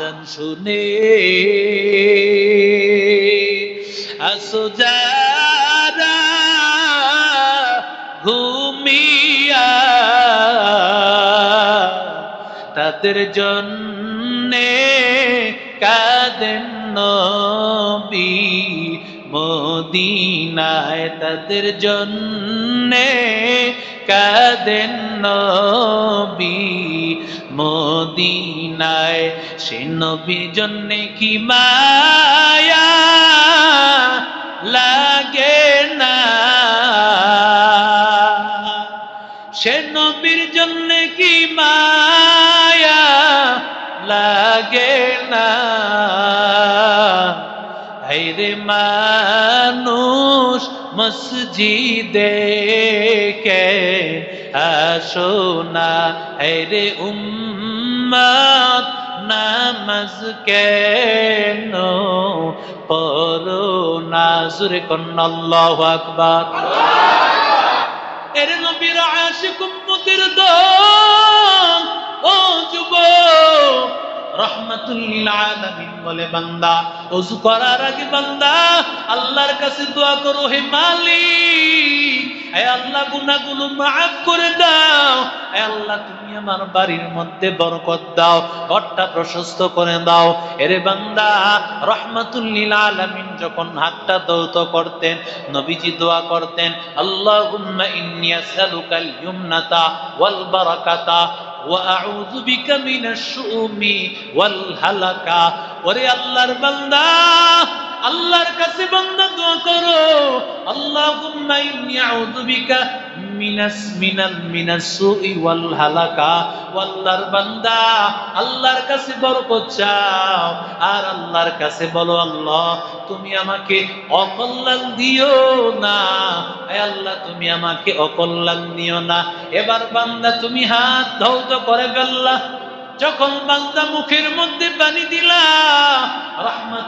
আজান শুনে আসো ঘুমিয়া তাদের জন্যে কাঁদেন নবী মদিনায় তাদের জন্যে কাঁদেন নবী মদিনায়, সে নবীর জন্যে কি মায়া লাগে না? সে নবীর জন্য কি মায়া লাগে না? হাইরে মানুষ মসজিদে আসো না হাইরে উম্মত নামাজ কেন পড়ো না? জুরে কন্যা, আল্লাহু আকবার। এর নবীর আশিক উম্মতের ও আলামিন বলে, বান্দা, ওযু করার আগে বান্দা, আল্লাহর কাছে দোয়া করো, হে মালিক। আল্লাহ গুনাগুলো মাফ করে দাও। তুমি আমার বাড়ির দাও, ঘরটা প্রশস্ত করে দাও। এরে বান্দা রহমাতুল্লিল আলামিন যখন হাতটা দৌত করতেন, নবীজি দোয়া করতেন, আল্লাহুম্মা ইন্নি আসআলুকাল ইউমনাতা ওয়াল বারাকাতা ওয়া আউযু বিকা মিনাশ শুমি ওয়াল ওরে আল্লাহর বান্দা আল্লাহর কাছে বান্দা দোয়া করো। আল্লাহুম্মা ইন্নী আউযু বিকা মিনাস মিনাল মিনাস সুই ওয়াল হালাকা আল্লাহর বান্দা। আল্লাহর কাছে বরকত চাও। আর আল্লাহর কাছে বলো, আল্লাহ, তুমি আমাকে অকল্যাণ দিও না। হে আল্লাহ, তুমি আমাকে অকল্যাণ দিও না। এবার বান্দা, তুমি হাত ধৌত করে ফেললা। যখন বান্দা মুখের মধ্যে পানি দিলা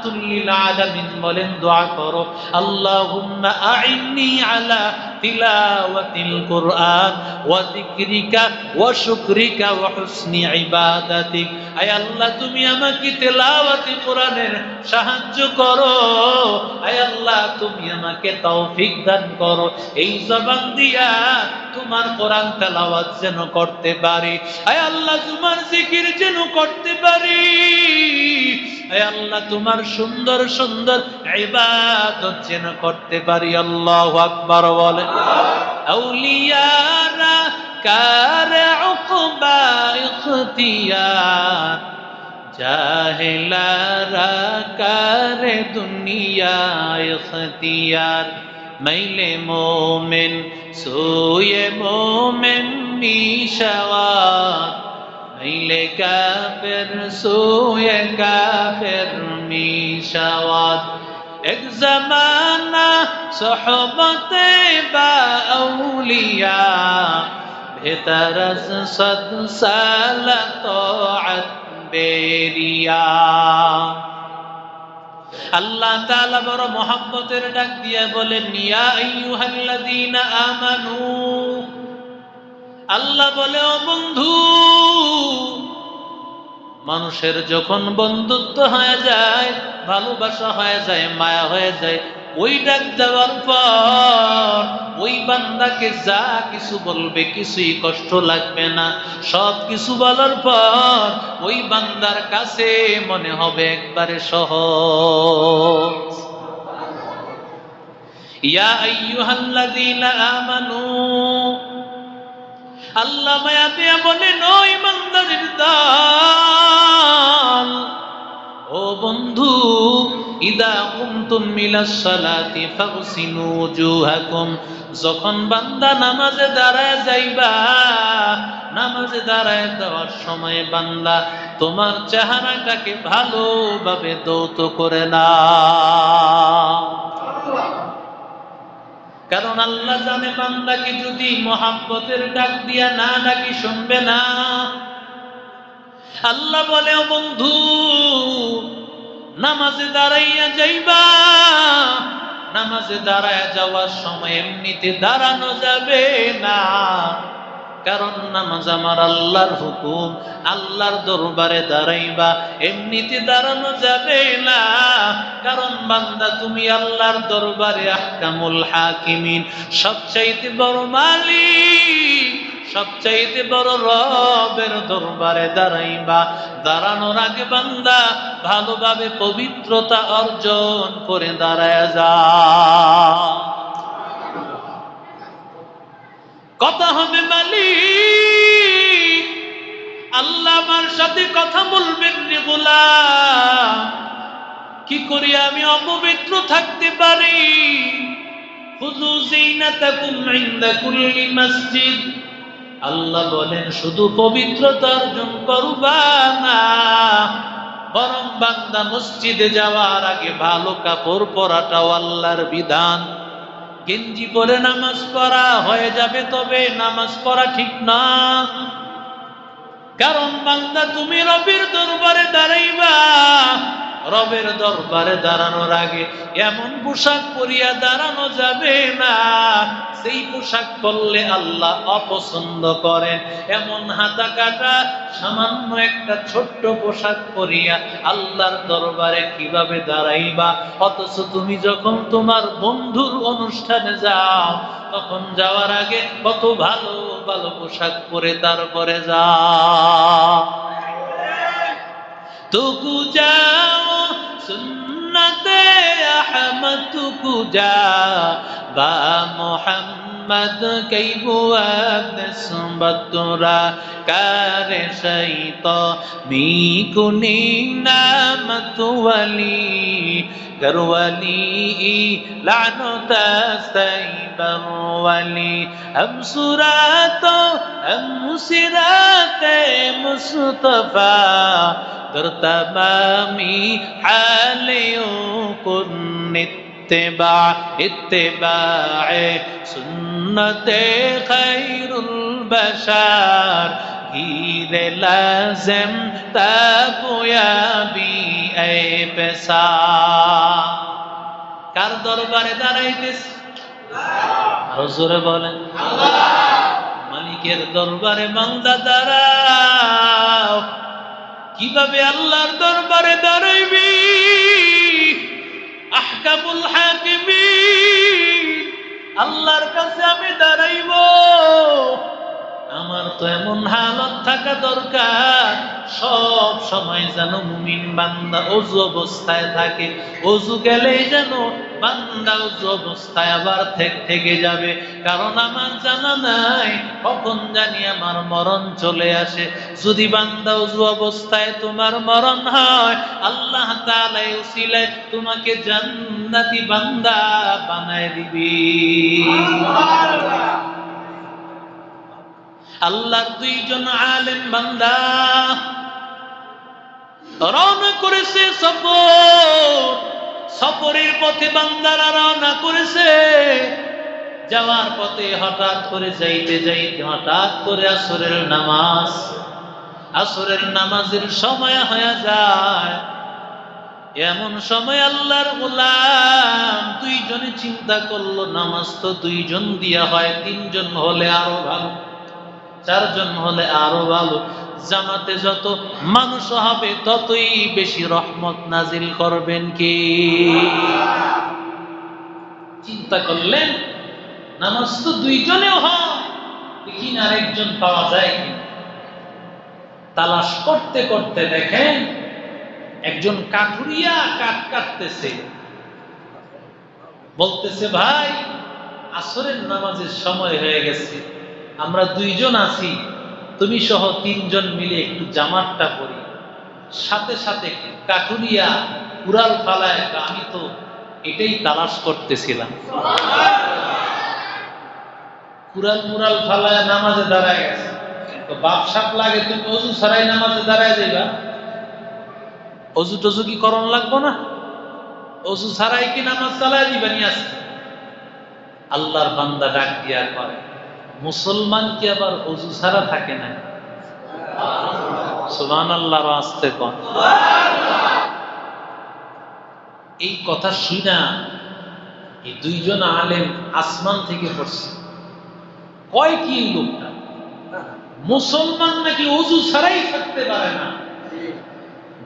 রহমাতুল্লিল আলামিন বলেন দোয়া করো আল্লাহুম্মা আইন্নি আলা তিলাওয়াতিল কুরআন, ওয়া যিকরিকা, ওয়া শুকরিকা, ওয়া হুসনি ইবাদাতিক। আয় আল্লাহ, তুমি আমাকে তেলাওয়াতি কোরআনের সাহায্য করো। আয় আল্লাহ, তুমি আমাকে তৌফিক দান করো। এই জবান দিয়া তোমার কোরআন তেলাওয়াত যেন করতে পারি। আয় আল্লাহ, তোমার জিকির যেন করতে পারি। আল্লাহ, তোমার সুন্দর সুন্দর ইবাদত যেন করতে পারি। আল্লাহু আকবার বলে আউলিয়ারা কার উকবা ইখতিয়ার জাহেলারা কার দুনিয়া ইখতিয়ার মাইলে মোমেন সোয়ে মোমেন মিশাওয়াত মাইলে কাফের সোয়ে কাফের মিশাওয়াত এক জমানা সোহবতে বা আউলিয়া ভেতর সদ সাল তোআত বেরিয়া। আল্লাহ তাআলা বড় মহাব্বতের ডাক দিয়ে বলেন, ইয়া আইয়ুহাল্লাযীনা আমানু। আল্লাহ বলে, ও বন্ধু মানুষের যখন বন্ধুত্ব হয়ে যায়, ভালোবাসা হয়ে যায়, মায়া হয়ে যায়, ওই ডাক দেওয়ার পর ওই বান্দাকে যা কিছু বলবে কিছুই কষ্ট লাগবে না। সব কিছু বলার পর ওই বান্দার কাছে মনে হবে একবারে সহজ। ইয়া আইয়ুহাল্লাযীনা আমানু আল্লাহ মায়া দিয়া বলেন ওই বান্দাদের দল। ও বন্ধু, ইদা কুমতুম মিলাস সালাতি ফাগসিলু ওজুহাকুম যখন বান্দা নামাজে দাঁড়ায় যাইবা, নামাজে দাঁড়ায় দেওয়ার সময় বান্দা তোমার চেহারাটাকে ভালোভাবে দৌত করে না আল্লাহ জানে বান্দাকে যদি মোহাব্বতের ডাক দিয়া না নাকি শুনবে না। আল্লাহ বলে বন্ধু, নামাজে দাঁড়াইয়া যাইবা। নামাজে দাঁড়ায় যাওয়ার সময় এমনিতে দাঁড়ানো যাবে না। কারণ নামাজ আমার আল্লাহর হুকুম, আল্লাহর দরবারে দাঁড়াইবা, এমনিতে দাঁড়ানো যাবে না। কারণ বান্দা, তুমি আল্লাহর দরবারে আহকামুল হাকিমিন, সবচাইতে বড় মালিক, সবচাইতে বড় রবের দরবারে দাঁড়াইবা। দাঁড়ানোর আগে বান্দা, ভালোভাবে পবিত্রতা অর্জন করে দাঁড়ায় যা কথা আল্লাহ আমার সাথে কথা বলবেন রে কি করি আমি অপবিত্র থাকতে পারি? আল্লাহ বলেন, শুধু পবিত্রতা অর্জন করবা না, বরং বান্দা মসজিদে যাওয়ার আগে ভালো কাপড় পরাটাও আল্লাহর বিধান। গেঞ্জি পরে নামাজ পড়া হয়ে যাবে তবে নামাজ পড়া ঠিক না। কারণ বান্দা, তুমি রবির দরবারে দাঁড়াইবা। রবের দরবারে দাঁড়ানোর আগে এমন পোশাক পরিয়া দাঁড়ানো যাবে না। সেই পোশাক পরলে আল্লাহ অপছন্দ করেন। এমন হাতা কাটা, সামান্য একটা ছোট্ট পোশাক পরিয়া আল্লাহর দরবারে কীভাবে দাঁড়াইবা? অথচ তুমি যখন তোমার বন্ধুর অনুষ্ঠানে যাও, তখন যাওয়ার আগে কত ভালো ভালো পোশাক পরে তারপরে যাও। তুকু যাও সুন্নতে আহমদ কুজা বা মোহাম্মদ কৈবুয়াদ সুবতুরা কার শৈত মিকুনি নামতুয়ালি كرولي لعنت سيبا ولي أم سرات أم سرات مصطفى در تمامی حالیوں کن اتباع اتباع سنت خیر البشار گیر لازم تابویابی اے پسا কার দরবারে দাঁড়াইতেছে হজরে বলেন মালিকের দরবারে বান্দা দাঁড়াও কীভাবে আল্লাহর দরবারে দাঁড়াইবি? আহকামুল হাকিমি আল্লাহর কাছে আমি দাঁড়াইব। আমার তো এমন হালত থাকা দরকার। সব সময় যেন মুমিন বান্দা অজু অবস্থায় থাকে। অজু গেলেই যেন বান্দা অজু অবস্থায় আবার থেকে থেকে যাবে। কারণ আমার জানা নাই কখন জানি আমার মরণ চলে আসে। যদি বান্দা অজু অবস্থায় তোমার মরণ হয়, আল্লাহ তাআলা উসিলায় তোমাকে জান্নাতি বান্দা বানায় দিবি। আল্লাহর দুইজন আলেম বান্দা। রওনা করেছে সফর। সফরের পথে বান্দারা রওনা করেছে। যাওয়ার পথে হঠাৎ করে যাইতে যাইতে হঠাৎ করে আসরের নামাজ। আসরের নামাজের সময় হয়ে যায়। এমন সময় আল্লাহর গোলাম দুইজনে চিন্তা করল, নামাজ তো দুইজন দিয়া হয়, তিনজন হলে আরও ভালো। চারজন হলে আরও ভালো। জামাতে যত মানুষ হবে, ততই বেশি রহমত নাজিল করবেন কি? চিন্তা করলেন, নামাজ তো দুইজনেও হয় দেখিন আরেকজন পাওয়া যায় কি তালাশ করতে করতে দেখেন, একজন কাঠুরিয়া কাঠ কাটতেছে। বলতেছে, ভাই, আসরের নামাজের সময় হয়ে গেছে। আমরা দুইজন আছি, তুমি সহ তিনজন মিলে একটু জামাতটা পরি সাথে সাথে কাঠুরিয়া কুড়াল ফালায় আমি তো এটাই তালাশ করতেছিলাম। কুড়াল মুরাল ফালায় নামাজে দাঁড়ায় গেছে। তো বাপ সাপ লাগে, তুমি অজু ছাড়াই নামাজে দাঁড়ায় যাইবা? অজু টজু কি করণ লাগবো না? অজু ছাড়াই কি নামাজ চালায় দিবা নিয়ে আসতে আল্লাহর বান্দা ডাক দিয়া করে মুসলমান কি আবার অজু ছাড়া থাকে না। সুবান আল্লাহর আসতে কন। এই কথা শুই না এই দুইজন আলেম আসমান থেকে পড়ছে। কয় কি লোকটা? মুসলমান নাকি অজু ছাড়াই থাকতে পারে না?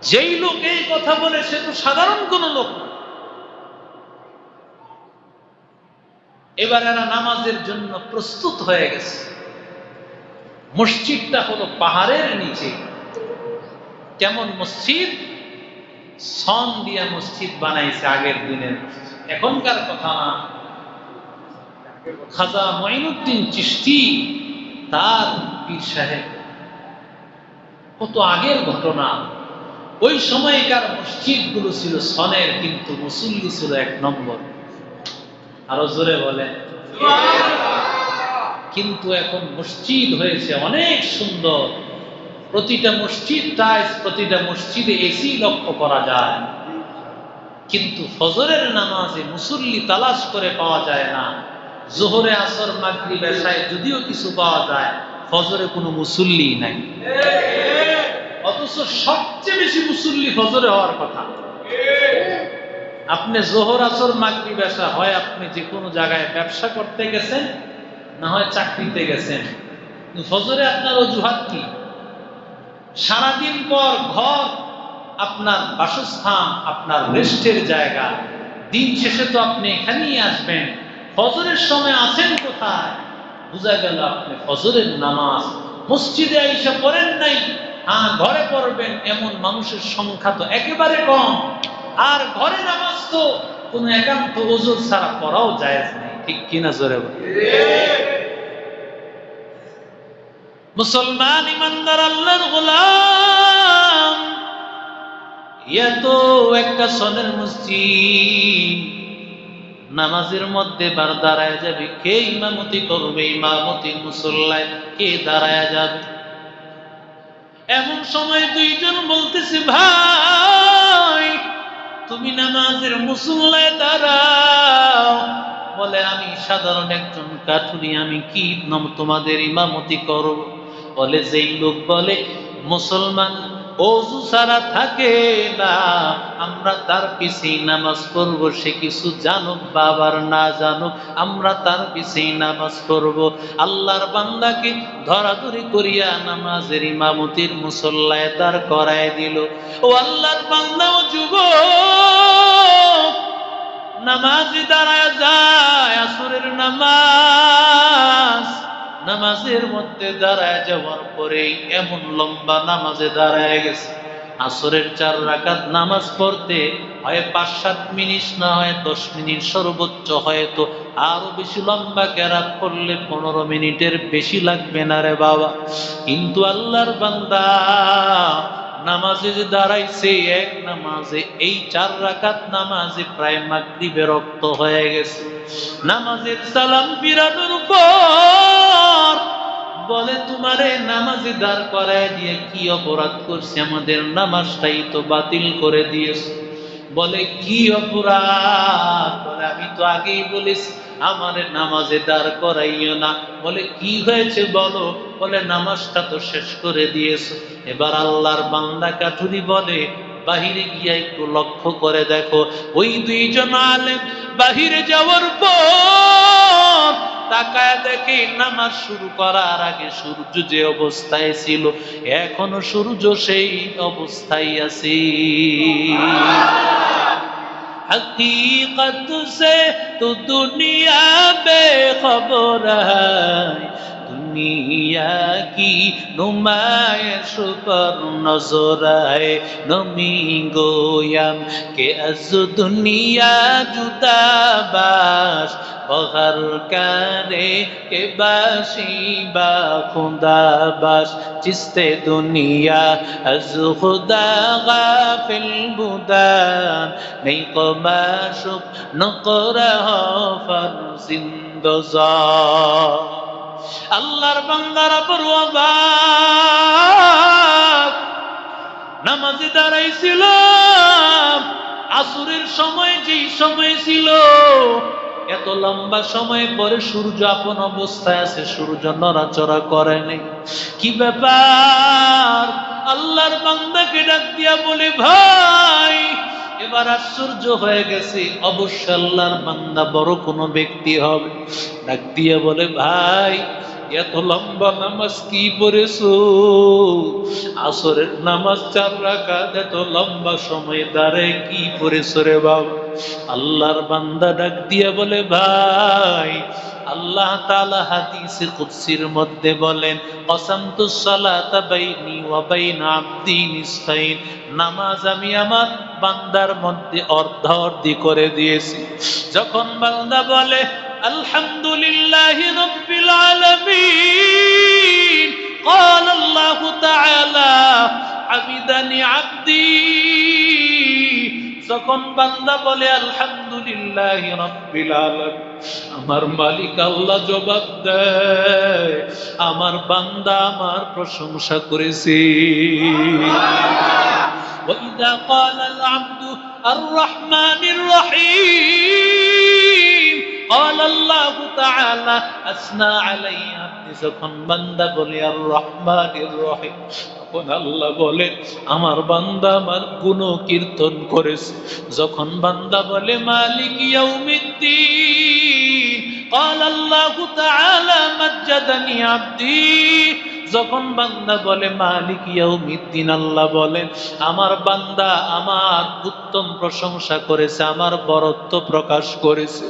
যেই লোক এই কথা বলে সে তো সাধারণ কোন লোক না। এবার এরা নামাজের জন্য প্রস্তুত হয়ে গেছে। মসজিদটা হলো পাহাড়ের নিচে। কেমন মসজিদ? সন দিয়া মসজিদ বানাইছে আগের দিনের। এখনকার কথা না। খাজা মঈনুদ্দিন চিশতি তার পীর সাহেব। কত আগের ঘটনা। ওই সময়কার মসজিদগুলো ছিল সনের, কিন্তু মুসল্লি ছিল এক নম্বর। আরও জোরে বলেন। কিন্তু এখন মসজিদ হয়েছে অনেক সুন্দর। প্রতিটা মসজিদ টাইস প্রতিটা মসজিদে এসি লক্ষ্য করা যায়। কিন্তু ফজরের নামাজে মুসল্লি তালাশ করে পাওয়া যায় না। জোহরে আসর মাগরি বেশায় যদিও কিছু পাওয়া যায়, ফজরে কোনো মুসল্লি নাই। অথচ সবচেয়ে বেশি মুসল্লি ফজরে হওয়ার কথা। আপনি জোহর আসর মাগরি বেশা হয় আপনি যে কোনো জায়গায় ব্যবসা করতে গেছেন, না হয় চাকরিতে গেছেন। ফজরে আপনার অজুহাত কি? সারাদিন পর ঘর, আপনার বাসস্থান, আপনার রেস্টের জায়গা, দিন শেষে তো আপনি এখানেই আসবেন। ফজরের সময় আছেন কোথায়? বোঝা গেল আপনি ফজরের নামাজ। মসজিদে আইসা পড়েন নাই হ্যাঁ ঘরে পড়বেন, এমন মানুষের সংখ্যা তো একেবারে কম। আর ঘরে নামাজ তো কোনো একান্ত ওজোর ছাড়া পড়াও যায় ঠিক কিনা জোরে মুসলমান ইমানদার আল্লাহর গোলাম এত একটা সনের মসজিদ। নামাজের মধ্যে বার দাঁড়ায় যাবে, কে ইমামতি করবে? ইমামতি মুসল্লায় কে দাঁড়ায় যাবে? এমন সময় দুইজন বলতেছে, ভাই তুমি নামাজের মুসল্লায় দাঁড়াও। বলে, আমি সাধারণ একজন কাঠুরি, আমি কি তোমাদের ইমামতি করব? বলে, যেই লোক বলে, মুসলমান অজু ছাড়া থাকে না। আমরা তার পিছেই নামাজ পড়ব, সে কিছু জানুক, বাবার না জানুক, আমরা তার পিছেই নামাজ পড়ব। আল্লাহর বান্দাকে ধরাধরি করিয়া নামাজের ইমামতির মুসল্লায় তার করায় দিল। ও আল্লাহর বান্দা ও যুবক, নামাজ দাঁড়ায় যায়, আসরের নামাজ। নামাজের মধ্যে দাঁড়ায় যাওয়ার পরেই এমন লম্বা নামাজে দাঁড়ায় গেছে। আসরের চার রাকাত নামাজ পড়তে হয় পাঁচ সাত মিনিট, না হয় দশ মিনিট, সর্বোচ্চ হয়তো আরও বেশি লম্বা ক্যারাত করলে পনেরো মিনিটের বেশি লাগবে না রে বাবা। কিন্তু আল্লাহর বান্দা নামাজে যে দাঁড়াইছে, এক নামাজে এই চার রাকাত নামাজে প্রায় মাগরিবে রক্ত হয়ে গেছে। নামাজের সালাম ফিরানোর পর বলে, তোমারে নামাজে দাঁড় করায় দিয়ে কি অপরাধ করছে? আমাদের নামাজটাই তো বাতিল করে দিয়েছে। বলে, কি অপরাধ? বলে, আমি তো আগেই বলেছি আমার নামাজে দাঁড় করাইও না। বলে কি হয়েছে বলো? বলে নামাজটা তো শেষ করে দিয়েছ। এবার আল্লাহর বান্দা কাঠুরি বলে বাহিরে গিয়া একটু লক্ষ্য করে দেখো। ওই দুইজন আলেম বাহিরে যাওয়ার পর তাকায় দেখে নামাজ শুরু করার আগে সূর্য যে অবস্থায় ছিল এখনও সূর্য সেই অবস্থায় আছে। হকীকত সে তো দুনিয়া বেখবর হয়। দুনিয়া কি নুমায় সুপর নজরায় নমি গোয়াম। কে আজ দুনিয়া জুতাবাস বহর কারে কে বাসি বা খুদাবাস চিস্তে দুনিয়া, আজ খুদা গাফিল বুদান। নেই কবাসুক নকরা ফর জিন্দজা আল্লাহর বান্দারা অবাক নামাজে দাঁড়াইছিল আসুরের সময় যেই সময় ছিল, এত লম্বা সময় পরে সূর্য আপন অবস্থায় আছে, সূর্য নড়াচড়া করে নাই। কি ব্যাপার? আল্লাহর বান্দাকে ডাক দিয়া বলে, ভাই এবার আশ্চর্য হয়ে গেছে অবশ্য আল্লাহর বান্দা বড় কোনো ব্যক্তি হবে। ডাক দিয়ে বলে, ভাই এত লম্বা নামাজ কি পড়েছো? আসরের নামাজ চার রাকাত, এত লম্বা সময় দাঁড়ায় কি পড়েছো রে বাবা আল্লাহর বান্দা ডাক দিয়ে বলে, ভাই, আল্লাহ তাআলা হাদিসে কুদসির মধ্যে বলেন কসামতু সালাতা বাইনি ওয়া বাইনা আবদি নামাজ আমি আমার বান্দার মধ্যে অর্ধ অর্ধি করে দিয়েছি। যখন বান্দা বলে আলহামদুলিল্লাহ রব্বিল আলামিন قال الله تعالى حمدني عبدي যখন বান্দা বলে আলহামদুলিল্লাহ রব্বিল আলামিন আমার মালিক আল্লাহ জবাব দেয় আমার বান্দা আমার প্রশংসা করেছে وإذا قال العبد الرحمن الرحيم قال الله تعالى أثنى علي আপনি যখন বান্দা বলে আর রহমানির রহিম তখন আল্লাহ বলে আমার বান্দা আমার গুণ কীর্তন করেছে যখন বান্দা বলে মালিক ইয়াউমিদ্দিন قال الله تعالى مجدني عبدي যখন বান্দা বলে, মালিক ইয়াউমিদ্দিন আল্লাহ বলেন, আমার বান্দা আমার উত্তম প্রশংসা করেছে, আমার বরত্ব প্রকাশ করেছে।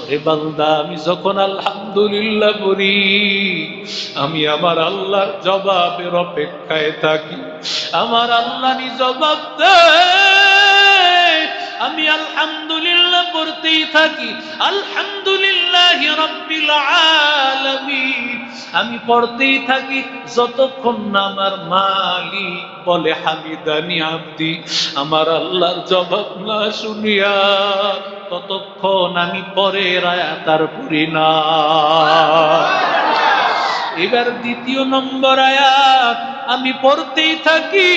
ওরে বান্দা, আমি যখন আলহামদুলিল্লাহ বলি, আমি আমার আল্লাহর জবাবের অপেক্ষায় থাকি। আমার আল্লাহ জবাব দেয় আমি আলহামদুলিল্লাহ পড়তেই থাকি। আলহামদুলিল্লাহ আমি পড়তেই থাকি যতক্ষণ না আমার মালিক বলে, হামিদানি আব্দি, আমার আল্লাহর জবাব না শুনিয়া ততক্ষণ আমি পরের আয়াতার পড়ি না। এবার দ্বিতীয় নম্বর আয়াত, আমি পড়তেই থাকি।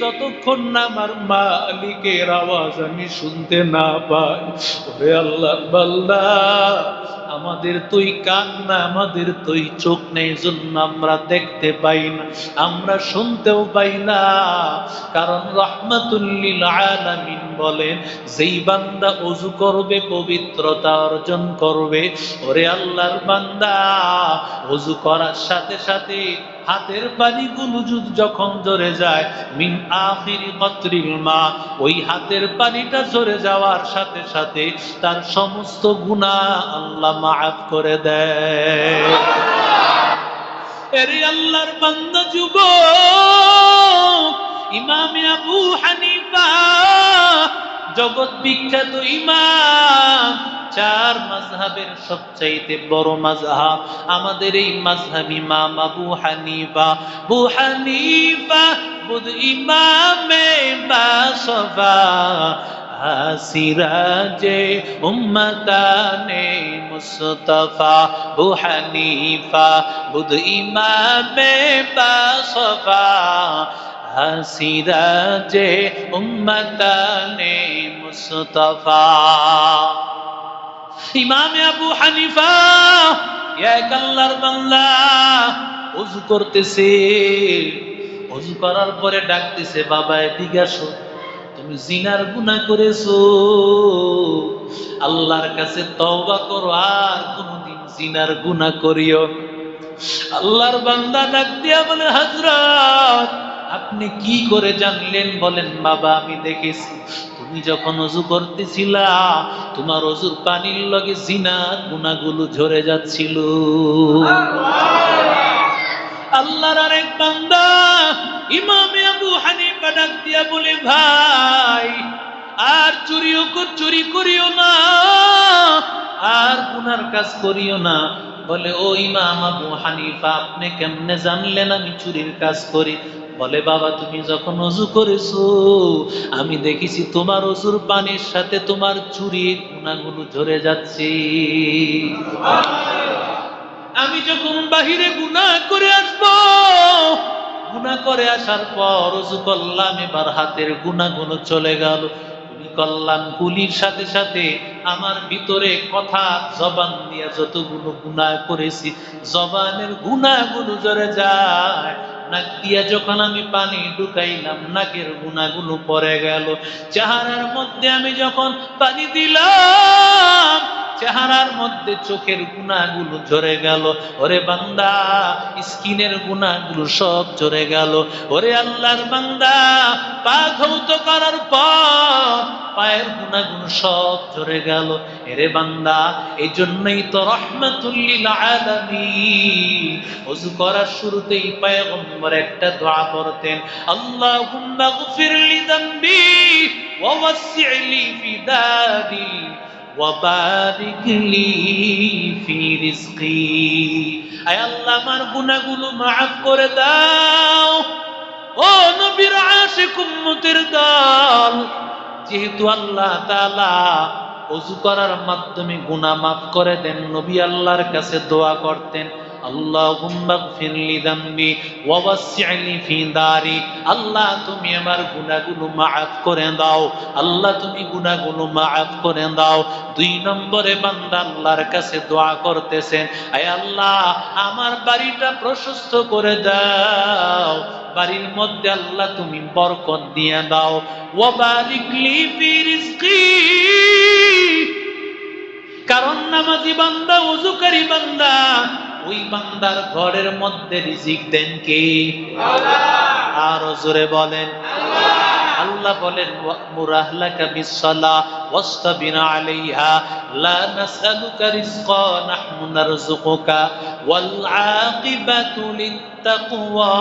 যতক্ষণ না আমার মালিকের আওয়াজ আমি শুনতে না পাই, ওরে আল্লাহর বাল্লা আমাদের তুই কান না আমাদের তুই চোখ নেই জন্য আমরা দেখতে পাই না, আমরা শুনতেও পাই না। কারণ রহমাতুল্লিল বলেন, যেই বান্দা অজু করবে, পবিত্রতা অর্জন করবে, ওরে আল্লাহর বান্দা, অজু করার সাথে সাথে হাতের পানিগুলো যখন জরে যায়, মিন আখিরি কতরিল মা, ওই হাতের পানিটা জরে যাওয়ার সাথে সাথে তার সমস্ত গুনাহ আল্লাহ মাফ করে দেয়। এরে আল্লাহর বান্দা যুব ইমামে আবু হানিফা, জগৎ বিখ্যাত ইমাম চার মাযহাবের সবচাইতে বড় মাযহাব আমাদের এই মাযহাব ইমাম আবু হানিফা। আবু হানিফা বুধ ইমামে বাসফা সিরাজে উম্মতানে মুস্তফা। আবু হানিফা বুধ ইমামে বাসফা সিরাজে উম্মতানে মুস্তফা। ইমামে আবু হানিফা এক আল্লাহর বান্দা ওযু করতেছে। ওযু করার পরে ডাকতেছে, বাবা, এদিকে তুমি জিনার গুনাহ করেছ। আল্লাহর কাছে তওবা করো, আর কোনোদিন জিনার গুনাহ করিও। আল্লাহর বান্দা ডাক দিয়া বলে হযরত আপনি কি করে জানলেন বলেন, বাবা, আমি দেখেছি। তুমি যখন অজু করতেছিলা, তোমার অজুর পানির লগে জিনা গুনাগুলো ঝরে যাচ্ছিল। আল্লাহর আরেক বান্দা ইমামে আবু হানিফা ডাক দিয়া বলে, ভাই, আর চুরিও চুরি করিও না, আর গুনার কাজ করিও না। বলে, ও ইমাম আবু হানিফা, আপনি কেমনে জানলেন আমি চুরির কাজ করি? বলে, বাবা, তুমি যখন অজু করেছ, আমি দেখেছি তোমার অজুর পানির সাথে তোমার চুরির গুণাগুলো ঝরে যাচ্ছে। আমি যখন বাহিরে গুনাহ করে আসব গুনাহ করে আসার পর অজু করলাম, এবার হাতের গুণাগুলো চলে গেল। কুলি করলাম কুলির সাথে সাথে আমার ভিতরে কথা, জবান দিয়ে যতগুলো গুনাহ করেছি, জবানের গুনাহগুলো জরে যায়। নাক দিয়া যখন আমি পানি ঢুকাইলাম, নাকের গুণাগুলো পরে গেল। চেহারার মধ্যে আমি যখন পানি দিলাম চেহারার মধ্যে চোখের গুণাগুলো ঝরে গেল। ওরে বান্দা, স্কিনের গুণাগুলো সব ঝরে গেল। ওরে আল্লাহর বান্দা, পা ধৌত করার পর পায়ের গুণাগুলো সব ঝরে গেল। এরে বান্দা এই জন্যই তো রহমাতুল্লিল আলামিন। করার শুরুতেই একটা দোয়া করতেন, আল্লাহুম্মা গফির লি যামবি ওয়া দারি وبارك لي في رزقي আয় আল্লাহ আমার গুনাহগুলো মাফ করে দাও ও নবীর আশিক উম্মতের দল যেহেতু আল্লাহ তাআলা ওযু করার মাধ্যমে গুনাহ মাফ করে দেন নবী আল্লাহর কাছে দোয়া করতেন আল্লাহ, তুমি আমার গুনাহগুলো মাফ করে দাও। আল্লাহ, তুমি গুনাহগুলো মাফ করে দাও। দুই নম্বরে বান্দা আল্লাহর কাছে দোয়া করতেছেন আল্লাহ, আমার বাড়িটা প্রশস্ত করে দাও। বাড়ির মধ্যে আল্লাহ, তুমি বরকত দিয়ে দাও। ওয়া বারিক কারণ নামাজি বান্দা উজুকারী বান্দা ওই বান্দার ঘরের মধ্যে রিজিক দেন কে? আর জোরে বলেন, আল্লাহ। বলেন মুরাহলাকা বিসসালা ওয়াস্তাবির আলাইহা, লা নাসআলুকা রিজকা, নাহনু নারযুকুকা ওয়াল আকিবাতু লিত্তাকওয়া.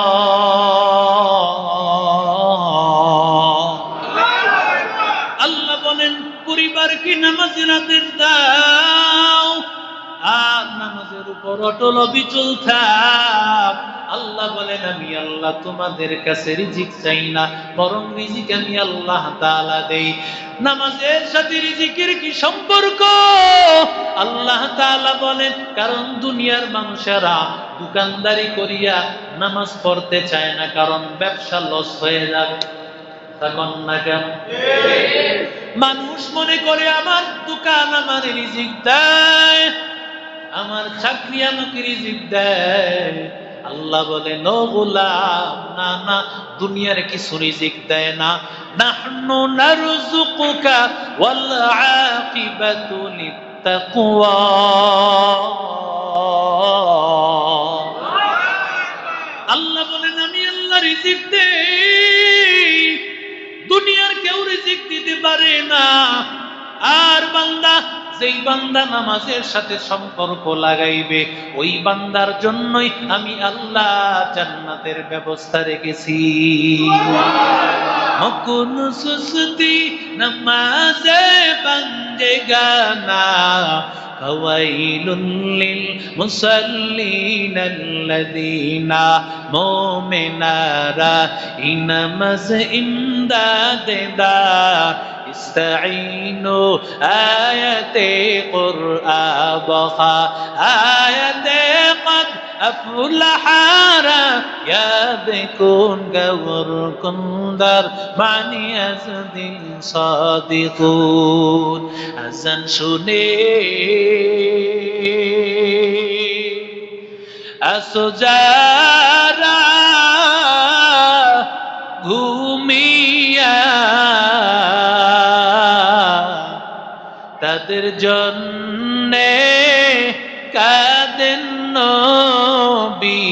আল্লাহ বলেন পরিবারকে নামাজের আদেশ দাও? আর নামাজের উপর অটল অবিচল থাক। আল্লাহ বলেন আমি আল্লাহ তোমাদের কাছে রিজিক চাই না বরং রিজিক আমি আল্লাহ তাআলা দেই। নামাজের সাথে রিজিকের কি সম্পর্ক? আল্লাহ তাআলা বলেন কারণ দুনিয়ার মানুষেরা দোকানদারি করিয়া নামাজ পড়তে চায় না কারণ ব্যবসা লস হয়ে যাবে। তখন না কেন? মানুষ মনে করে আমার দোকান আমার রিজিক দেয়। আমার চাকরি আমাকে রিজিক দেয়। আল্লাহ বলে, নো গোলাম, না না, দুনিয়ার কিছু রিজিক দেয় না। নাহনু নারযুকুকা ওয়াল আকিবাতু লিত্তাকওয়া। আল্লাহ বলেন, আমি আল্লাহ রিজিক দেই। দুনিয়ার কেউ রিজিক দিতে পারে না। আর বান্দা যেই বান্দা নামাজের সাথে সম্পর্ক লাগাইবে ওই বান্দার জন্যই আমি আল্লাহ জান্নাতের ব্যবস্থা রেখেছি মকুন সুস্তি নামাজে বান্দে গানা فويل للمصلين الذين مؤمنارا إنمز إمداد دا نستعين آية قرآن بخا آية قد أفلح يا بكون قور كندر معني أزدي صادقون أزن شني أسجاد তাদের জন্যে কাদেন নবী?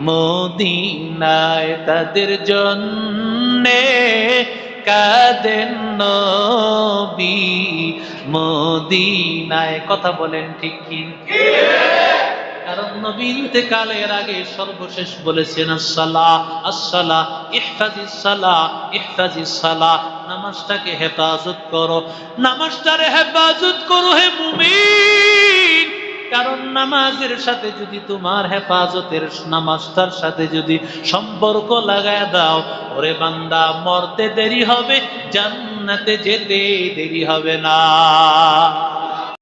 মদিনায় তাদের জন্যে কাদেন নবী? মদিনায় কথা বলেন ঠিক কি? কারণ নবী ইন্তেকালের আগে সর্বশেষ বলেছেন, আসসালাহ আসসালাহ ইহফাজিস সালাহ ইহফাজিস সালাহ নামাজটাকে হেফাজত করো। নামাজটারে হেফাজত করো হে মুমিন। কারণ নামাজের সাথে যদি তোমার হেফাজতের নামাজটার সাথে যদি সম্পর্ক লাগায় দাও, ওরে বান্দা, মরতে দেরি হবে, জান্নাতে যেতে দেরি হবে না।